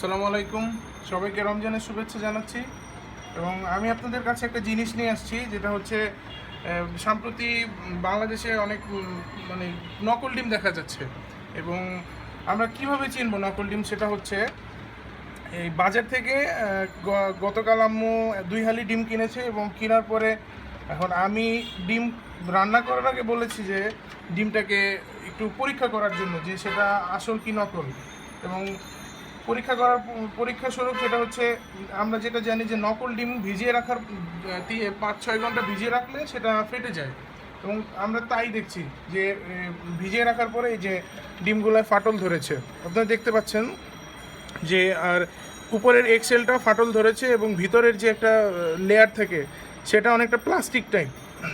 আসসালামু আলাইকুম। সবাইকে রমজানের শুভেচ্ছা জানাচ্ছি এবং আমি আপনাদের কাছে একটা জিনিস নিয়ে আসছি, যেটা হচ্ছে সম্প্রতি বাংলাদেশে অনেক মানে নকল ডিম দেখা যাচ্ছে এবং আমরা কীভাবে চিনব নকল ডিম? সেটা হচ্ছে, এই বাজার থেকে গতকাল আম্মু দুই হালি ডিম কিনেছে এবং কেনার পরে এখন আমি ডিম রান্না করার আগে বলেছি যে ডিমটাকে একটু পরীক্ষা করার জন্য যে সেটা আসল কি নকল। এবং পরীক্ষা করার পরীক্ষা স্বরূপ সেটা হচ্ছে, আমরা যেটা জানি যে নকল ডিম ভিজিয়ে রাখার পাঁচ, ছয় ঘণ্টা ভিজিয়ে রাখলে সেটা ফেটে যায়। এবং আমরা তাই দেখছি যে ভিজিয়ে রাখার পরে যে ডিমগুলোয় ফাটল ধরেছে। আপনারা দেখতে পাচ্ছেন যে, আর উপরের এক্সেলটা ফাটল ধরেছে এবং ভিতরের যে একটা লেয়ার থাকে, সেটা অনেকটা প্লাস্টিক টাইপ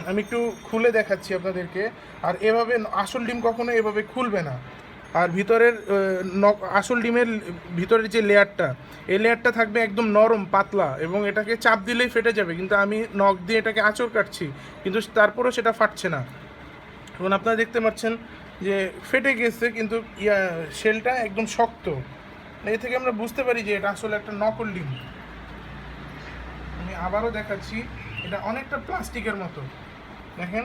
আমি একটু খুলে দেখাচ্ছি আপনাদেরকে। আর এভাবে, আসল ডিম কখনো এভাবে খুলবে না। আর ভিতরের আসল ডিমের ভিতরের যে লেয়ারটা, এই লেয়ারটা থাকবে একদম নরম, পাতলা, এবং এটাকে চাপ দিলেই ফেটে যাবে। কিন্তু আমি নখ দিয়ে এটাকে আঁচড় কাটছি, কিন্তু তারপরেও সেটা ফাটছে না। এখন আপনারা দেখতে পাচ্ছেন যে ফেটে গেছে, কিন্তু ইয়া, শেলটা একদম শক্ত। এ থেকে আমরা বুঝতে পারি যে এটা আসলে একটা নকল ডিম। আমি আবারও দেখাচ্ছি, এটা অনেকটা প্লাস্টিকের মতো। দেখেন,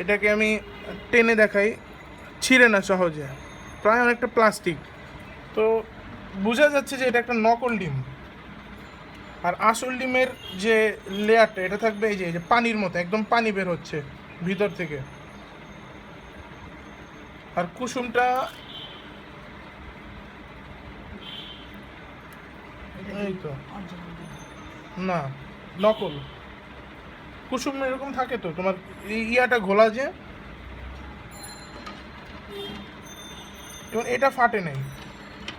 এটাকে আমি টেনে দেখাই। ছিঁড়ে না সহজে। প্রায় অনেকটা প্লাস্টিক তো বোঝা যাচ্ছে যে এটা একটা নকল ডিম। আর আসল ডিমের যে লেয়ারটা এটা থাকবে এই যে এই যে পানির মতো, একদম পানি বের হচ্ছে ভিতর থেকে। আর কুসুমটা এই তো। না, নকল। কুসুম এরকম থাকে তো, তোমার ইয়াটা ঘোলা যে এবং এটা ফাটে নাই।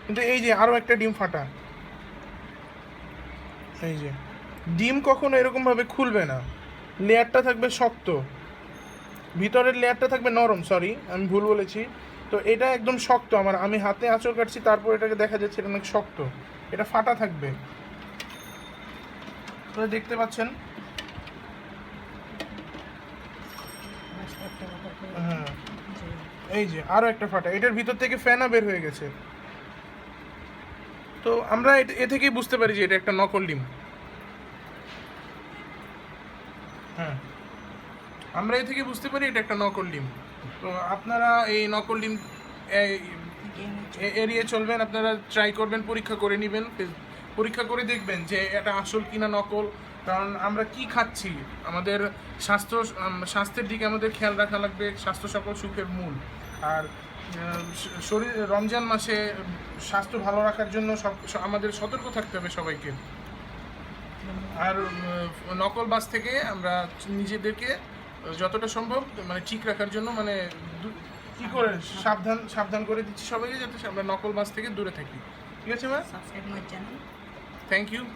কিন্তু এই যে আরও একটা ডিম ফাটা। এই যে। ডিম কখনো এরকম ভাবে খুলবে না। লেয়ারটা থাকবে শক্ত। ভিতরের লেয়ারটা থাকবে নরম সরি আমি ভুল বলেছি। তো এটা একদম শক্ত। আমার আমি হাতে আঁচড় কাটছি তারপর এটাকে দেখা যাচ্ছে এটা অনেক শক্ত। এটা ফাটা থাকবে। আপনারা দেখতে পাচ্ছেন? হ্যাঁ। এই যে, আরও একটা ফাটা। এটার ভিতর থেকে ফ্যানা বের হয়ে গেছে। তো আমরা এ- থেকেই বুঝতে পারি যে এটা একটা নকল ডিম। হ্যাঁ। আমরা এ থেকে বুঝতে পারি এটা একটা নকল ডিম। তো আপনারা এই নকল ডিম এই- এ- এড়িয়ে চলবেন, আপনারা ট্রাই করবেন, পরীক্ষা করে নেবেন পরীক্ষা করে দেখবেন যে এটা আসল কিনা নকল। কারণ আমরা কি খাচ্ছি? আমাদের স্বাস্থ্য স্বাস্থ্যের দিকে আমাদের খেয়াল রাখা লাগবে স্বাস্থ্য সকল সুখের মূল। আর শরীর রমজান মাসে স্বাস্থ্য ভালো রাখার জন্য সব আমাদের সতর্ক থাকতে হবে সবাইকে। আর নকল বাস থেকে আমরা নিজেদেরকে যতটা সম্ভব মানে ঠিক রাখার জন্য মানে কি করে সাবধান সাবধান করে দিচ্ছি সবাইকে যাতে আমরা নকল বাস থেকে দূরে থাকি। ঠিক আছে ম্যাম থ্যাংক ইউ